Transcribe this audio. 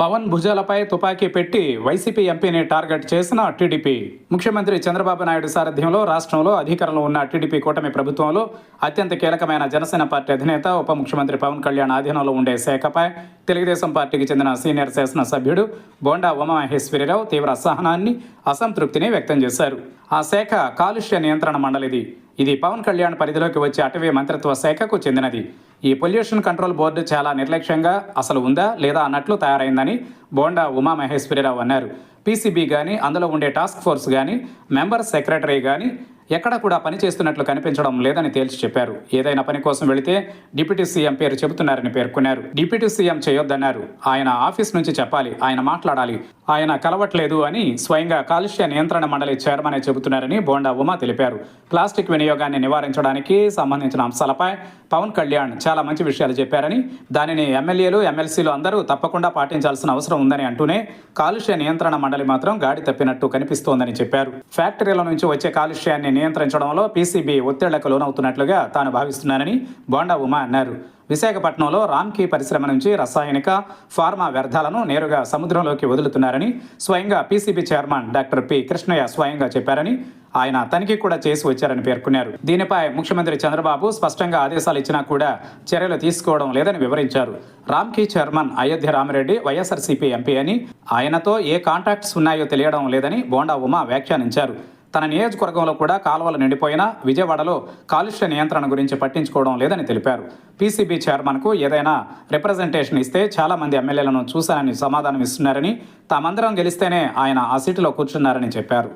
పవన్ భుజాలపై తుపాకీ పెట్టి వైసీపీ ఎంపీని టార్గెట్ చేసిన టీడీపీ. ముఖ్యమంత్రి చంద్రబాబు నాయుడు సారథ్యంలో రాష్ట్రంలో అధికారంలో ఉన్న టీడీపీ కూటమి ప్రభుత్వంలో అత్యంత కీలకమైన జనసేన పార్టీ అధినేత ఉప ముఖ్యమంత్రి పవన్ కళ్యాణ్ ఆధీనంలో ఉండే శాఖపై తెలుగుదేశం పార్టీకి చెందిన సీనియర్ శాసనసభ్యుడు బోండా ఉమామహేశ్వరిరావు తీవ్ర అసహనాన్ని అసంతృప్తిని వ్యక్తం చేశారు. ఆ శాఖ కాలుష్య నియంత్రణ మండలిది. ఇది పవన్ కళ్యాణ్ పరిధిలోకి వచ్చే అటవీ మంత్రిత్వ శాఖకు చెందినది. ఈ పొల్యూషన్ కంట్రోల్ బోర్డు చాలా నిర్లక్ష్యంగా అసలు ఉందా లేదా అన్నట్లు తయారైందని బోండా ఉమామహేశ్వరిరావు అన్నారు. పీసీబీ కానీ అందులో ఉండే టాస్క్ ఫోర్స్ కానీ మెంబర్ సెక్రటరీ కానీ ఎక్కడ కూడా పని చేస్తున్నట్లు కనిపించడం లేదని తేల్చి చెప్పారు. ఏదైనా పని కోసం వెళితే డిప్యూటీ సీఎం పేరు చెబుతున్నారని పేర్కొన్నారు. డిప్యూటీ సీఎం చేయొద్దన్నారు. ఆయన ఆఫీస్ నుంచి చెప్పాలి ఆయన మాట్లాడాలి ఆయన కలవట్లేదు అని స్వయంగా కాలుష్య నియంత్రణ మండలి చైర్మనే చెబుతున్నారని బోండా ఉమా తెలిపారు. ప్లాస్టిక్ వినియోగాన్ని నివారించడానికి సంబంధించిన అంశాలపై పవన్ కళ్యాణ్ చాలా మంచి విషయాలు చెప్పారని దానిని ఎమ్మెల్యేలు ఎమ్మెల్సీలు అందరూ తప్పకుండా పాటించాల్సిన అవసరం ఉందని అంటూనే కాలుష్య నియంత్రణ మండలి మాత్రం గాడి తప్పినట్టు కనిపిస్తోందని చెప్పారు. ఫ్యాక్టరీల నుంచి వచ్చే కాలుష్యాన్ని నియంత్రించడంలో పీసీబీ ఒత్తిళ్ళకు లోనవుతున్నట్లుగా తాను భావిస్తున్నానని బోండా ఉమా అన్నారు. విశాఖపట్నంలో రామ్కీ పరిశ్రమ నుంచి రసాయనిక ఫార్మా వ్యర్థాలను నేరుగా సముద్రంలోకి వదులుతున్నారని స్వయంగా PCB chairman doctor P. Krishnaiah స్వయంగా చెప్పారని ఆయన తనిఖీ కూడా చేసి వచ్చారని పేర్కొన్నారు. దీనిపై ముఖ్యమంత్రి చంద్రబాబు స్పష్టంగా ఆదేశాలు ఇచ్చినా కూడా చర్యలు తీసుకోవడం లేదని వివరించారు. Ramky chairman Ayodhya Ramireddy YSRCP MP అని ఆయనతో ఏ కాంటాక్ట్స్ ఉన్నాయో తెలియడం లేదని బోండా ఉమా వ్యాఖ్యానించారు. తన నియోజకవర్గంలో కూడా కాలువలు నిండిపోయినా విజయవాడలో కాలుష్య నియంత్రణ గురించి పట్టించుకోవడం లేదని తెలిపారు. పీసీబీ చైర్మన్కు ఏదైనా రిప్రజెంటేషన్ ఇస్తే చాలామంది ఎమ్మెల్యేలను చూశానని సమాధానం ఇస్తున్నారని తామందరం గెలిస్తేనే ఆయన ఆ సీటులో కూర్చున్నారని చెప్పారు.